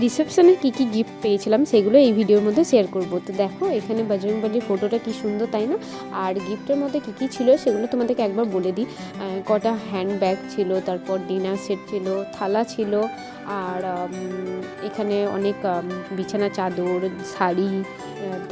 রিসেপশনে কী কী গিফট পেয়েছিলাম সেগুলো এই ভিডিওর মধ্যে শেয়ার করব। তো দেখো, এখানে বজরংবলির ফটোটা কি সুন্দর, তাই না? আর গিফটের মধ্যে কী কী ছিল সেগুলো তোমাদেরকে একবার বলে দিই। কটা হ্যান্ড ব্যাগ ছিল, তারপর ডিনার সেট ছিল, থালা ছিল, আর এখানে অনেক বিছানা চাদর, শাড়ি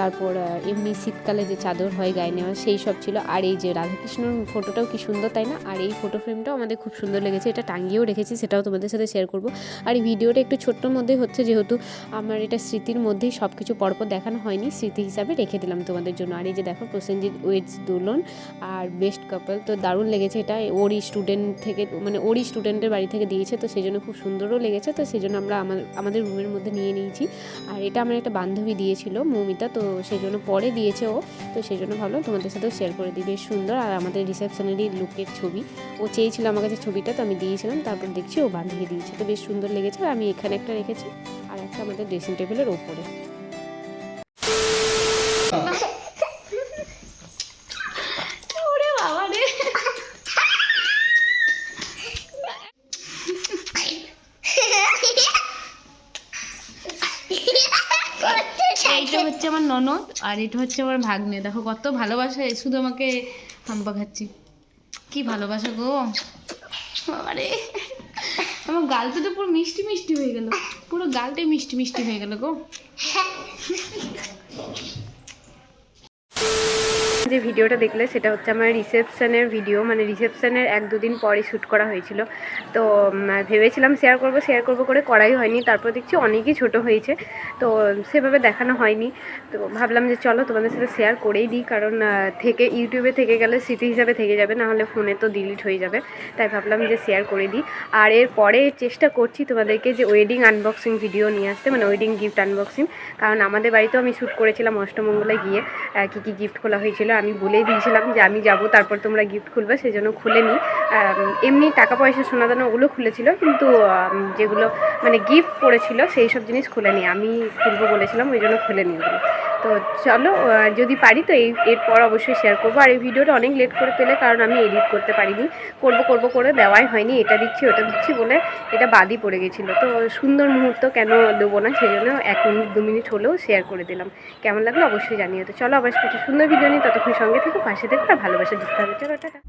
তারপর এমনি শীতকালে যে চাদর হয় গায়ে নেওয়া সেই সব ছিল। আর এই যে রাধাকৃষ্ণর ফটোটাও কি সুন্দর, তাই না? আর এই ফটো ফ্রেমটাও আমাদের খুব সুন্দর লেগেছে, এটা টাঙ্গিয়েও রেখেছি, সেটাও তোমাদের সাথে শেয়ার করব। আর এই ভিডিওটা একটু ছোট্টর মধ্যে হচ্ছে যেহেতু আমার এটা স্মৃতির মধ্যেই সব কিছু পরপর দেখানো হয়নি, স্মৃতি হিসাবে রেখে দিলাম তোমাদের জন্য। আর এই যে দেখো, প্রসেনজিৎ ওয়েটস দুলন আর বেস্ট কাপল, তো দারুণ লেগেছে এটা। ওরই স্টুডেন্ট থেকে মানে ওরই স্টুডেন্টের বাড়ি থেকে দিয়েছে, তো সেই জন্য খুব সুন্দরও লেগেছে, তো সেই জন্য আমরা আমার- আমাদের রুমের মধ্যে নিয়ে নিয়েছি। আর এটা আমার একটা বান্ধবী দিয়েছিল, মৌমিতা, তো সেই জন্য পরে দিয়েছে ও, তো সেই জন্য ভাবলাম তোমাদের সাথেও শেয়ার করে দিই। বেশ সুন্দর আর আমাদের রিসেপশনেরই লুকের ছবি। ও চেয়েছিল আমার কাছে ছবিটা, তো আমি দিয়েছিলাম, তারপর দেখছি ও বান্ধবী দিয়েছে, তো বেশ সুন্দর লেগেছে। আর আমি এখানে একটা রেখেছি। আমাদের ড্রেসিং টেবিলের ওপরে। এইটা হচ্ছে আমার ননদ আর এটা হচ্ছে আমার ভাগ্নে। দেখো কত ভালোবাসা এ শুধু আমাকে হাম্পা খাচ্ছি। কি ভালোবাসা গো। বাবারে আমার গালটা তো পুরো মিষ্টি মিষ্টি হয়ে গেল। পুরো গালটাই মিষ্টি মিষ্টি হয়ে গেল গো। যে ভিডিওটা দেখলে সেটা হচ্ছে আমার রিসেপশনের ভিডিও। মানে রিসেপশনের এক দুদিন পরে শ্যুট করা হয়েছিল। তো ভেবেছিলাম শেয়ার করব শেয়ার করব করে করাই হয়নি। তারপর দেখছি অনেকই ছোট হয়েছে। তো, সেভাবে দেখানো হয়নি। তো ভাবলাম যে চলো তোমাদের সাথে শেয়ার করেই দিই। কারণ থেকে, ইউটিউবে থেকে গেলে স্মৃতি হিসাবে থেকে যাবে, না হলে ফোনে তো ডিলিট হয়ে যাবে। তাই ভাবলাম যে শেয়ার করে দিই। আর এর পরে চেষ্টা করছি তোমাদেরকে যে ওয়েডিং আনবক্সিং ভিডিও নিয়ে আসতে মানে ওয়েডিং গিফট আনবক্সিং কারণ আমাদের বাড়িতেও আমি শ্যুট করেছিলাম অষ্টমঙ্গলায় গিয়ে কী কী গিফট খোলা হয়েছিল। আমি বলেই দিয়েছিলাম যে আমি যাব, তারপর তোমরা গিফট খুলবে সেই জন্য খুলেনি এমনি টাকা পয়সা সোনা দানা ওগুলো খুলেছিল, কিন্তু যেগুলো মানে গিফট পড়েছিল, সেই সব জিনিস খুলেনি আমি খুলবো বলেছিলাম, ওই জন্য খুলেনি ওগুলো। তো চলো যদি পারি তো এই, এরপর অবশ্যই শেয়ার করব। আর এই ভিডিওটা অনেক লেট করে পেলে কারণ আমি এডিট করতে পারিনি। করব করব করে দেওয়াই হয়নি, এটা দিচ্ছি, ওটা দিচ্ছি বলে এটা বাদই পড়ে গেছিল। তো সুন্দর মুহূর্ত কেন দেবো না, সেই জন্য এক মিনিট, দু মিনিট হলেও শেয়ার করে দিলাম। কেমন লাগল অবশ্যই জানিয়ে তো চলো, আবার কিছু সুন্দর ভিডিও নিই ততক্ষণ সঙ্গে থেকে, পাশে থেকে, আর ভালোবাসা দিতে হবে। চলো, টাটা।